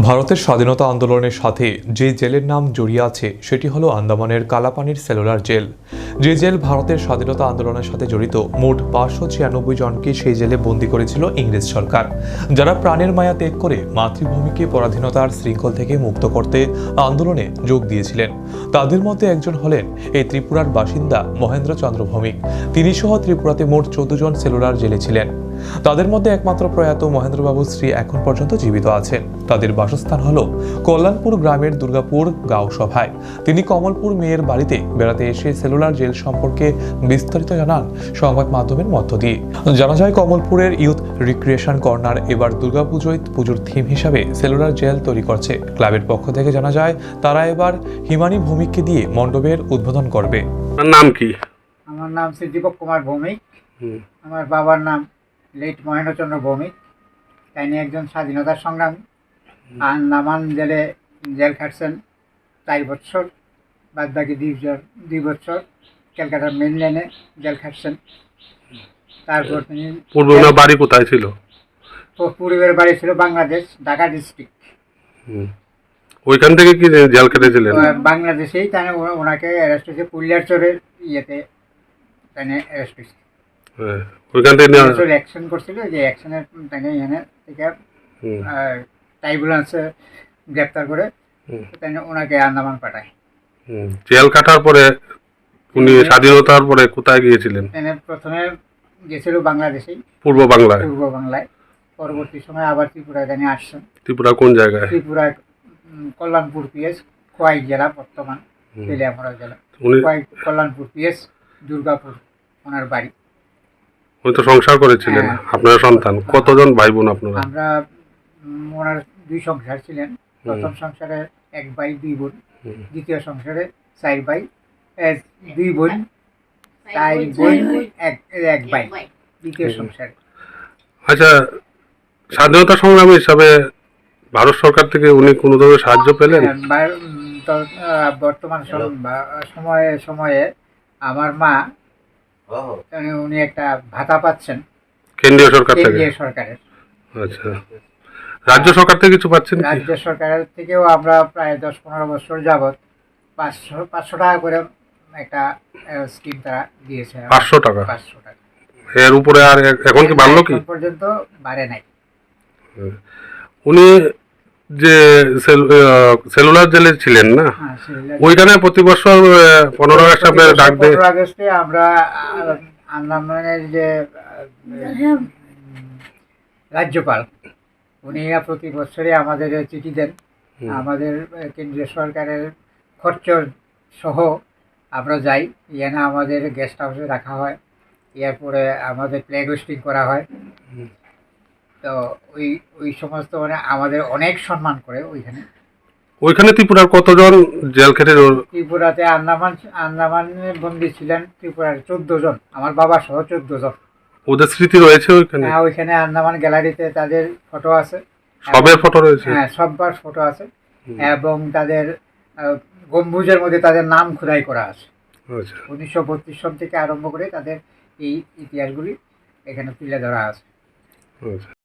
ভারতের স্বাধীনতা আন্দোলনের সাথে যে জেলের নাম জড়িয়ে আছে, সেটি হলো আন্দামানের কালাপানির সেলুলার জেল। যে জেল ভারতের স্বাধীনতা আন্দোলনের সাথে জড়িত, মোট পাঁচশো ছিয়ানব্বই জনকে সেই জেলে বন্দী করেছিল ইংরেজ সরকার। যারা প্রাণের মায়া ত্যাগ করে মাতৃভূমিকে পরাধীনতার শৃঙ্খল থেকে মুক্ত করতে আন্দোলনে যোগ দিয়েছিলেন। তাদের মধ্যে একজন হলেন এই ত্রিপুরার বাসিন্দা মহেন্দ্র চন্দ্র ভৌমিক। তিনি সহ ত্রিপুরাতে মোট চোদ্দ জন সেলুলার জেলে ছিলেন। তাদের মধ্যে একমাত্র প্রয়াত মহেন্দ্রবাবু শ্রী এখন পর্যন্ত জীবিত আছেন। তাদের বাসস্থান হল কল্যাণপুর গ্রামের দুর্গাপুর গাঁও সভায়। তিনি কমলপুর মেয়ের বাড়িতে বেড়াতে এসে সেলুলার জেল সম্পর্কে বিস্তারিত জানান সংবাদ মাধ্যমের মধ্য দিয়ে। জানা যায় কমলপুরের ইউথ রিক্রিয়েশন কর্নার এবার দুর্গাপুজোয় পুজোর থিম হিসাবে সেলুলার জেল তৈরি করছে। ক্লাবের পক্ষ থেকে জানা যায় তারা এবার হিমানি ভূমিককে দিয়ে মণ্ডপের উদ্বোধন করবে। নাম কি? আমার নাম শ্রী দীপক কুমার ভৌমিক। আমার বাবার নাম লেট মহেন্দ্রচন্দ্র ভৌমিক তিনি একজন স্বাধীনতা সংগ্রামী। আর নামান জেলে জেল খাটছেন চার বছর বাদ বাকি দুই বছর- ক্যালকাটার মেন লাইনে জেল খাটছেন। তারপর তিনি পূর্বে বাড়ি কোথায় ছিল? পূর্বের বাড়ি ছিল বাংলাদেশ ঢাকা ডিস্ট্রিক্ট। ওইখান থেকে কি জেল কেটেছিলেন? বাংলাদেশেই তাই ওনাকে অ্যারেস্ট হয়েছে পুলিয়ারচরের ইয়েতে তাই অ্যারেস্ট হয়েছে। হ্যাঁ, ওইখান থেকে অ্যাকশন করছিল যে অ্যাকশনের তাই এখানে থেকে হুম, গ্রেপ্তার করে তাই ওনাকে আন্দামান পাঠায়। জেল কাটার পরে উনি স্বাধীনতার পরে কোথায় গিয়েছিলেন? প্রথমে গেছিল পূর্ব বাংলায়। পূর্ব বাংলায়। পরবর্তী সময় আবার ত্রিপুরায় এখানে আসছেন ত্রিপুরা কোন জায়গায়? ত্রিপুরা কল্যাণপুর পিএস খোয়াই জেলা বর্তমান তেলিয়ামরা জেলা। কল্যাণপুর পিএস দুর্গাপুর ওনার বাড়ি। উনি তো সংসার করেছিলেন হ্যাঁ। আপনার সন্তান। কতজন ভাই বোন আপনারা? আমরা উম, ওনার দুই সংসার ছিলেন। প্রথম সংসারে এক ভাই দুই বোন। হুম। দ্বিতীয় সংসারে চার ভাই এ, দুই বোন চার বোন এক এক ভাই। দ্বিতীয় সংসারে। আচ্ছা স্বাধীনতা সংগ্রামী হিসাবে ভারত সরকার থেকে উনি কোনো ধরনের সাহায্য পেলেন? হ্যাঁ, বা- উম, তো, আহ, বর্তমান সম- বা- সময়ে সময়ে আমার মা উনি একটা ভাতা পাচ্ছেন কেন্দ্রীয় সরকার থেকে? কেন্দ্রীয় সরকারের। আচ্ছা। রাজ্য সরকার থেকে কিছু পাচ্ছেন রাজ্য সরকারের থেকেও আমরা প্রায় দশ পনেরো বছর যাবৎ পাঁচশো পাঁচশো টাকা করে একটা স্কিম তারা দিয়েছে। পাঁচশো টাকা? পাঁচশো টাকা। এর উপরে আর এখন কি বাড়লো কি? পর্যন্ত বাড়ে নাই। উনি যে সেল- সেলুলার জেলে ছিলেন না? হ্যাঁ, ওইখানে প্রতি বছর পনেরো আগস্ট আপনার ডাক দেয়। পনেরো আগস্টে আমরা আন্দামানের যে রাজ্যপাল উনি প্রতি বছরে আমাদের চিঠি দেন। আমাদের কেন্দ্রীয় সরকারের খরচ সহ আমরা যাই। এখানে আমাদের গেস্ট হাউসে রাখা হয়। এরপরে আমাদের প্লে হোস্টিং করা হয়। তো ওই ওই সমস্ত মানে আমাদের অনেক সম্মান করে ওইখানে। ওইখানে ত্রিপুরার কতজন জেল খেটে ত্রিপুরাতে আন্দামান আন্দামানে বন্দী ছিলেন ত্রিপুরার চোদ্দ জন আমার বাবা সহ চোদ্দ জন ওদের স্মৃতি রয়েছে ওইখানে? হ্যাঁ ওইখানে আন্দামান গ্যালারিতে তাদের ফটো আছে। সবের ফটো রয়েছে? হ্যাঁ সববার ফটো আছে। এবং তাদের গম্বুজের মধ্যে তাদের নাম খোদাই করা আছে। আচ্ছা। উনিশশো বত্রিশ সন থেকে আরম্ভ করে তাদের এই ইতিহাসগুলি এখানে তুলে ধরা আছে। আচ্ছা।